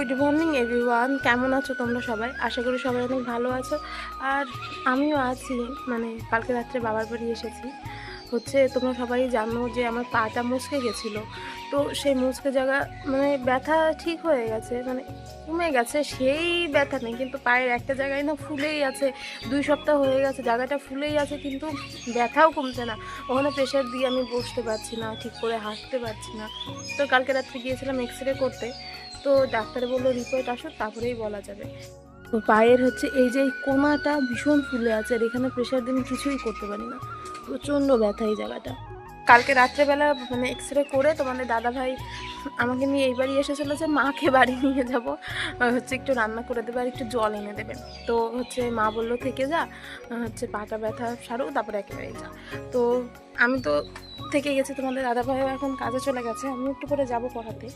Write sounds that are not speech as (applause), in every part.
Good morning, everyone. কেমন আছো তোমরা সবাই? আশা করি সবাই অনেক ভালো আছো। আর আমিও আছি মানে কালকে রাত্রে বাবার বাড়ি এসেছি। হচ্ছে তোমরা সবাই জানো যে আমার পাটা মুচকে গেছিল। তো সেই মুচকে জায়গা মানে ব্যথা ঠিক হয়ে গেছে মানে কমে গেছে, সেই ব্যথা নেই। কিন্তু পায়ের একটা জায়গায় না ফুলেই আছে, দুই সপ্তাহ হয়ে গেছে, জায়গাটা ফুলেই আছে, কিন্তু ব্যথাও কমছে না। ওখানে প্রেশার দিয়ে আমি বসতে পারছি না, ঠিক করে হাঁটতে পারছি না। তো কালকে রাত্রে গিয়েছিলাম এক্স রে করতে। তো ডাক্তার বলল, রিপোর্ট আসো, তারপরেই বলা যাবে। তো পায়ের হচ্ছে এই যে কোনাটা ভীষণ ফুলে আছে, আর এখানে প্রেশার দিন কিছুই করতে পারি না। প্রচণ্ড ব্যথা এই জায়গাটা। কালকে রাত্রেবেলা মানে এক্স রে করে তোমাদের দাদা ভাই আমাকে নিয়ে এই বাড়ি এসেছিল যে মাকে বাড়ি নিয়ে যাব। হচ্ছে একটু রান্না করে দেবে আর একটু জল এনে দেবে। তো হচ্ছে মা বলল, থেকে যা হচ্ছে পাটা ব্যথা সারো, তারপরে একেবারে যা। তো আমি তো থেকে গেছি, তোমাদের দাদা ভাইও এখন কাজে চলে গেছে আমি একটু করে যাব পড়াতে।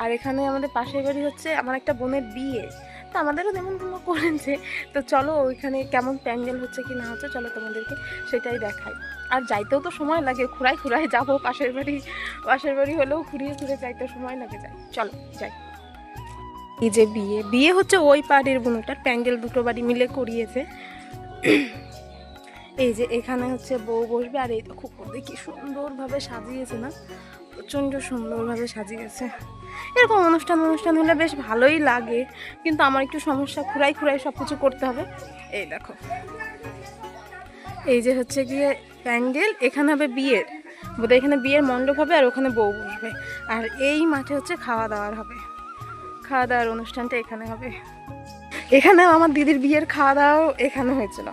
আর এখানে আমাদের পাশের বাড়ি হচ্ছে আমার একটা বোনের বিয়ে। তো আমাদেরও নেমন্তন্ন করেছে তো চলো ওইখানে কেমন প্যান্ডেল হচ্ছে কি না হচ্ছে, চলো তোমাদেরকে সেটাই দেখাই। আর যাইতেও তো সময় লাগে খুঁড়াই খুঁড়াই যাব, পাশের বাড়ি পাশের বাড়ি হলেও ঘুরিয়ে ঘুরে যাইতে সময় লাগে, যাই। চলো, যাই। এই যে বিয়ে বিয়ে হচ্ছে ওই পাড়ির বোনটার, প্যান্ডেল দুটো বাড়ি মিলে করিয়েছে। (clears throat) এই যে এখানে হচ্ছে বউ বসবে, আর এই তো খুব কি সুন্দরভাবে সাজিয়েছে না? প্রচণ্ড সুন্দরভাবে সাজিয়েছে। এরকম অনুষ্ঠান অনুষ্ঠান হলে বেশ ভালোই লাগে। কিন্তু আমার একটু সমস্যা, খুঁড়াই খুঁড়াই সব কিছু করতে হবে। এই দেখো। এই যে হচ্ছে গিয়ে প্যান্ডেল, এখানে হবে বিয়ের। বোধহয় এখানে বিয়ের মণ্ডপ হবে আর ওখানে বউ বসবে। আর এই মাঠে হচ্ছে খাওয়া দাওয়ার হবে। খাওয়া দাওয়ার অনুষ্ঠানটা এখানে হবে। এখানে আমার দিদির বিয়ের খাওয়া দাওয়াও এখানে হয়েছিল।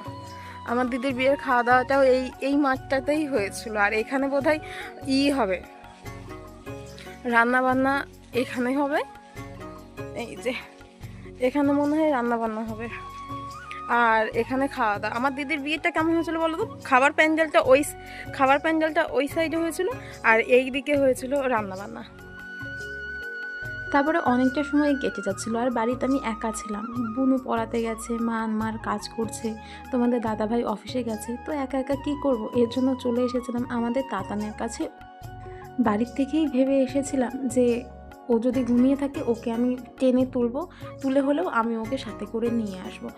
আমার দিদির বিয়ের খাওয়া দাওয়াটাও এই এই মাঠটাতেই হয়েছিল। আর এখানে বোধহয় ই হবে। রান্না বান্না এখানে হবে। এই যে, এখানে মনে হয় রান্না বান্না হবে। আর এখানে খাওয়া দাওয়া। আমার দিদির বিয়েটা কেমন হয়েছিল বলো তো? খাবার প্যান্ডেলটা ওই খাবার প্যান্ডেলটা ওই সাইডে হয়েছিল আর এই দিকে হয়েছিল রান্না বান্না তারপরে অনেকটা সময় কেটে যাচ্ছিল আর বাড়িতে আমি একা ছিলাম। বুনু পড়াতে গেছে, মা মার কাজ করছে, তোমাদের দাদাভাই অফিসে গেছে। তো একা একা কি করব? এর জন্য চলে এসেছিলাম আমাদের তাতানের কাছে। বাড়ির থেকেই ভেবে এসেছিলাম যে ও যদি ঘুমিয়ে থাকে, ওকে আমি টেনে তুলবো। তুলে হলেও আমি ওকে সাথে করে নিয়ে আসব।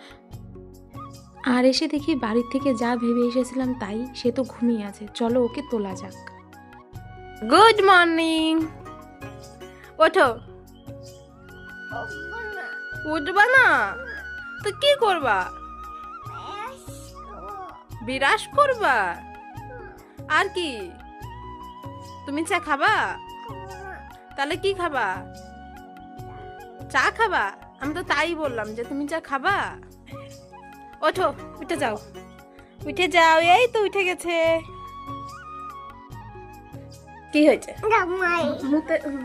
আর এসে দেখি বাড়ির থেকে যা ভেবে এসেছিলাম তাই সে তো ঘুমিয়ে আছে। চলো ওকে তোলা যাক। গুড মর্নিং ওঠো। উঠবা না? তো কি করবা? বিরাস করবা? আর কি? তুমি চা খাবা? তাহলে কি খাবা? চা খাবা? আমি তো তাই বললাম যে তুমি চা খাবা। ওঠো উঠে যাও। উঠে যাও এই তো উঠে গেছে। কি হয়েছে?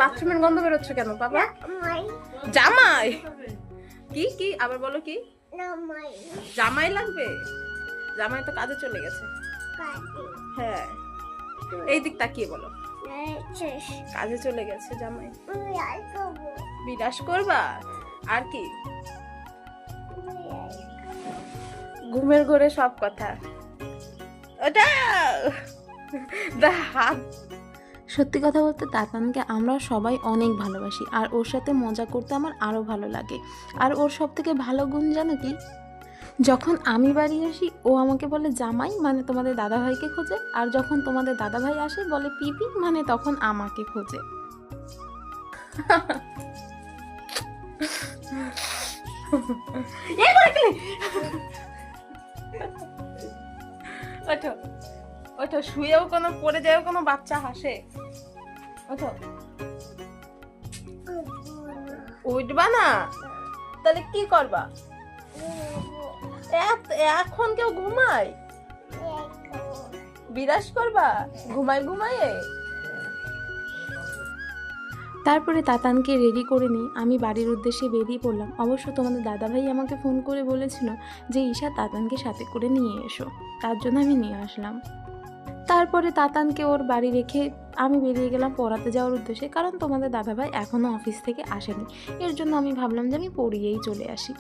বাথরুমের গন্ধ বেরোচ্ছে কেন বাবা? জামাই। কি কি? আবার বলো কি? জামাই। লাগবে? জামাই তো কাজে চলে গেছে। হ্যাঁ। এই দিক তাকিয়ে বলো। কাজে চলে গেছে জামাই। বিরাস করবা? আর কি? ঘুমের ঘরে সব কথা। ওটা! দা হাত। সত্যি কথা বলতে তাতানকে আমরা সবাই অনেক ভালোবাসি আর ওর সাথে মজা করতে আমার আরও ভালো লাগে। আর ওর সব থেকে ভালো গুণ জানো কি? যখন আমি বাড়ি আসি, ও আমাকে বলে, জামাই মানে তোমাদের দাদাভাইকে খোঁজে। আর যখন তোমাদের দাদাভাই আসে, বলে, পিপি মানে তখন আমাকে খোঁজে। শুয়েও কোনো, পড়ে যায়ও কোনো বাচ্চা হাসে। উঠবা না? তাহলে কি করবা? এখন কেউ ঘুমায়? বিরাস করবা? ঘুমাই ঘুমায়ে? তারপরে তাতানকে রেডি করে নিই আমি বাড়ির উদ্দেশ্যে বেরিয়ে পড়লাম। অবশ্য তোমাদের দাদাভাই আমাকে ফোন করে বলেছিল যে ঈশা তাতানকে সাথে করে নিয়ে এসো। তার জন্য আমি নিয়ে আসলাম। তারপরে তাতানকে ওর বাড়ি রেখে আমি বেরিয়ে গেলাম পড়াতে যাওয়ার উদ্দেশ্যে। কারণ তোমাদের দাদাভাই এখনও অফিস থেকে আসেনি। এর জন্য আমি ভাবলাম যে আমি পড়িয়েই চলে আসি।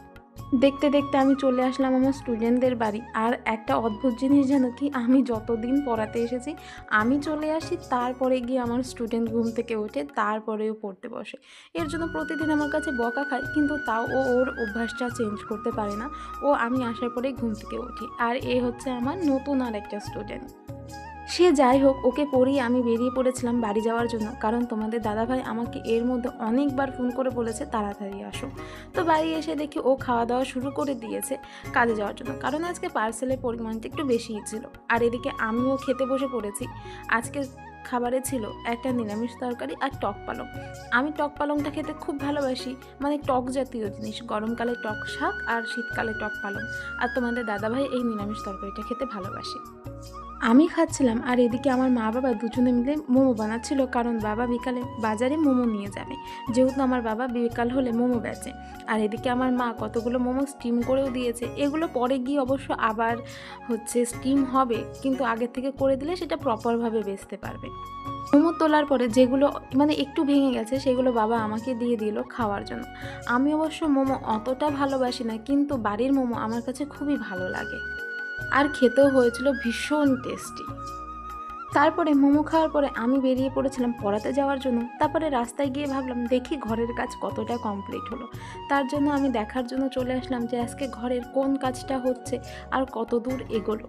দেখতে দেখতে আমি চলে আসলাম আমার স্টুডেন্টদের বাড়ি। আর একটা অদ্ভুত জিনিস যেন কি? আমি যতদিন পড়াতে এসেছি, আমি চলে আসি, তারপরে গিয়ে আমার স্টুডেন্ট ঘুম থেকে ওঠে তারপরেও পড়তে বসে। এর জন্য প্রতিদিন আমার কাছে বকা খায়, কিন্তু তাও ও ওর অভ্যাসটা চেঞ্জ করতে পারে না। ও আমি আসার পরেই ঘুম থেকে উঠি। আর এ হচ্ছে আমার নতুন আর একটা স্টুডেন্ট সে যাই হোক, ওকে পড়িয়ে আমি বেরিয়ে পড়েছিলাম বাড়ি যাওয়ার জন্য। কারণ তোমাদের দাদাভাই আমাকে এর মধ্যে অনেকবার ফোন করে বলেছে, তাড়াতাড়ি আসো। তো বাড়ি এসে দেখি ও খাওয়া দাওয়া শুরু করে দিয়েছে কাজে যাওয়ার জন্য। কারণ আজকে পার্সেলের পরিমাণটা একটু বেশিই ছিল। আর এদিকে আমিও খেতে বসে পড়েছি। আজকে খাবারে ছিল একটা নিরামিষ তরকারি আর টক পালং। আমি টক পালংটা খেতে খুব ভালোবাসি। মানে টক জাতীয় জিনিস, গরমকালে টক শাক আর শীতকালে টক পালং। আর তোমাদের দাদাভাই এই নিরামিষ তরকারিটা খেতে ভালোবাসে। আমি খাচ্ছিলাম আর এদিকে আমার মা বাবা দুজনে মিলে মোমো বানাচ্ছিল, কারণ বাবা বিকালে বাজারে মোমো নিয়ে যাবে। যেহেতু আমার বাবা বিকাল হলে মোমো বেচে। আর এদিকে আমার মা কতগুলো মোমো স্টিম করেও দিয়েছে। এগুলো পরে গিয়ে অবশ্য আবার হচ্ছে স্টিম হবে, কিন্তু আগের থেকে করে দিলে সেটা প্রপারভাবে বেচতে পারবে। মোমো তোলার পরে যেগুলো মানে একটু ভেঙে গেছে, সেগুলো বাবা আমাকে দিয়ে দিল খাওয়ার জন্য। আমি অবশ্য মোমো অতটা ভালোবাসি না, কিন্তু বাড়ির মোমো আমার কাছে খুবই ভালো লাগে। আর খেতেও হয়েছিল ভীষণ টেস্টি তারপরে মোমো খাওয়ার পরে আমি বেরিয়ে পড়েছিলাম পড়াতে যাওয়ার জন্য। তারপরে রাস্তায় গিয়ে ভাবলাম, দেখি ঘরের কাজ কতটা কমপ্লিট হলো। তার জন্য আমি দেখার জন্য চলে আসলাম যে আজকে ঘরের কোন কাজটা হচ্ছে আর কত দূর এগোলো।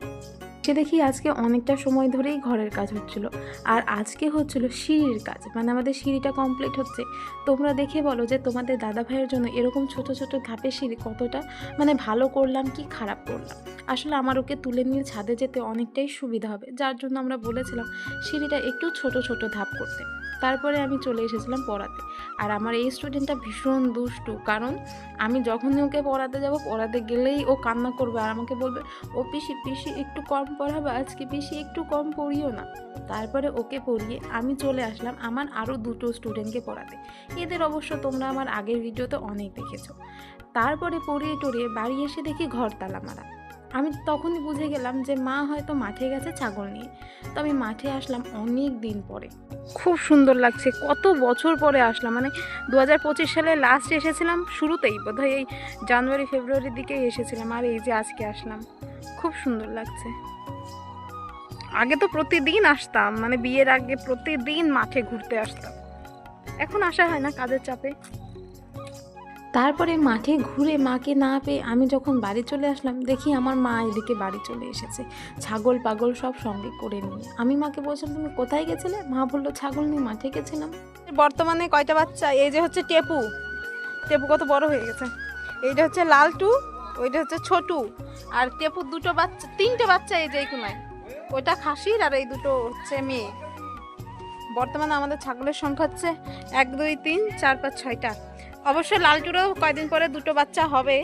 সে দেখি আজকে অনেকটা সময় ধরেই ঘরের কাজ হচ্ছিল। আর আজকে হচ্ছিল সিঁড়ির কাজ। মানে আমাদের সিঁড়িটা কমপ্লিট হচ্ছে। তোমরা দেখে বলো যে তোমাদের দাদা ভাইয়ের জন্য এরকম ছোট ছোট ধাপের সিঁড়ি কতটা মানে ভালো করলাম কি খারাপ করলাম? আসলে আমার ওকে তুলে নিয়ে ছাদে যেতে অনেকটাই সুবিধা হবে। যার জন্য আমরা বলেছিলাম সিঁড়িটা একটু ছোট ছোট ধাপ করতে। তারপরে আমি চলে এসেছিলাম পড়াতে। আর আমার এই স্টুডেন্টটা ভীষণ দুষ্টু, কারণ আমি যখনই ওকে পড়াতে যাব, পড়াতে গেলেই ও কান্না করবে আর আমাকে বলবে, ও পিসি পিসি একটু কম পড়াবে, আজকে পিসি একটু কম পড়িও না। তারপরে ওকে পড়িয়ে আমি চলে আসলাম আমার আরও দুটো স্টুডেন্টকে পড়াতে। এদের অবশ্য তোমরা আমার আগের ভিডিওতে অনেক দেখেছ। তারপরে পড়িয়ে টড়িয়ে বাড়ি এসে দেখি ঘর তালা মারা। আমি তখনই বুঝে গেলাম যে মা হয়তো মাঠে গেছে ছাগল নিয়ে। তো আমি মাঠে আসলাম অনেক দিন পরে। খুব সুন্দর লাগছে, কত বছর পরে আসলাম। মানে দু হাজার পঁচিশ সালে লাস্ট এসেছিলাম শুরুতেই, বোধহয় এই জানুয়ারি, ফেব্রুয়ারির দিকেই এসেছিলাম আর এই যে আজকে আসলাম। খুব সুন্দর লাগছে। আগে তো প্রতিদিন আসতাম মানে বিয়ের আগে প্রতিদিন মাঠে ঘুরতে আসতাম। এখন আসা হয় না কাজের চাপে। তারপরে মাঠে ঘুরে মাকে না পেয়ে আমি যখন বাড়ি চলে আসলাম, দেখি আমার মা এদিকে বাড়ি চলে এসেছে। ছাগল পাগল সব সঙ্গে করে নিয়ে। আমি মাকে বলছিলাম, তুমি কোথায় গেছিলে? মা বলল, ছাগল নিয়ে মাঠে গেছিলাম। বর্তমানে কয়টা বাচ্চা? এই যে হচ্ছে টেপু। টেপু কত বড় হয়ে গেছে। এইটা হচ্ছে লালটু, ওইটা হচ্ছে ছোটু। আর টেপুর দুটো বাচ্চা, তিনটে বাচ্চা এই যে এই কোনায়। ওইটা খাসির আর এই দুটো হচ্ছে মেয়ে। বর্তমানে আমাদের ছাগলের সংখ্যা হচ্ছে এক, দুই, তিন, চার, পাঁচ, ছয়টা। অবশ্যই লালটুরও কয়দিন পরে দুটো বাচ্চা হবে।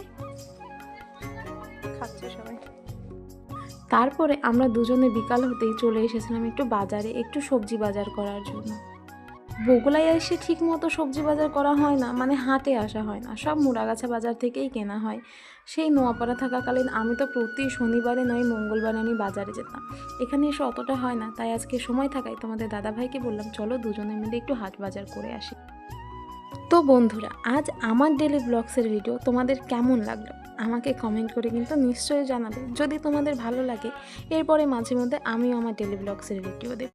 তারপরে আমরা দুজনে বিকাল হতেই চলে এসেছিলাম একটু বাজারে, একটু সবজি বাজার করার জন্য। বগুলায় এসে ঠিক মতো সবজি বাজার করা হয় না মানে হাটে আসা হয় না। সব মুড়াগাছা বাজার থেকেই কেনা হয়। সেই নোয়াপাড়া থাকাকালীন আমি তো প্রতি শনিবারে নয়, মঙ্গলবারে আমি বাজারে যেতাম। এখানে এসে অতটা হয় না, তাই আজকে সময় থাকায় তোমাদের দাদাভাইকে বললাম, চলো দুজনে মিলে একটু হাট বাজার করে আসি। তো বন্ধুরা, আজ আমার ডেলি ব্লগসের ভিডিও তোমাদের কেমন লাগল? আমাকে কমেন্ট করে কিন্তু নিশ্চয়ই জানাবে। যদি তোমাদের ভালো লাগে, এরপরে মাঝে মধ্যে আমিও আমার ডেলি ব্লগসের ভিডিও দেব।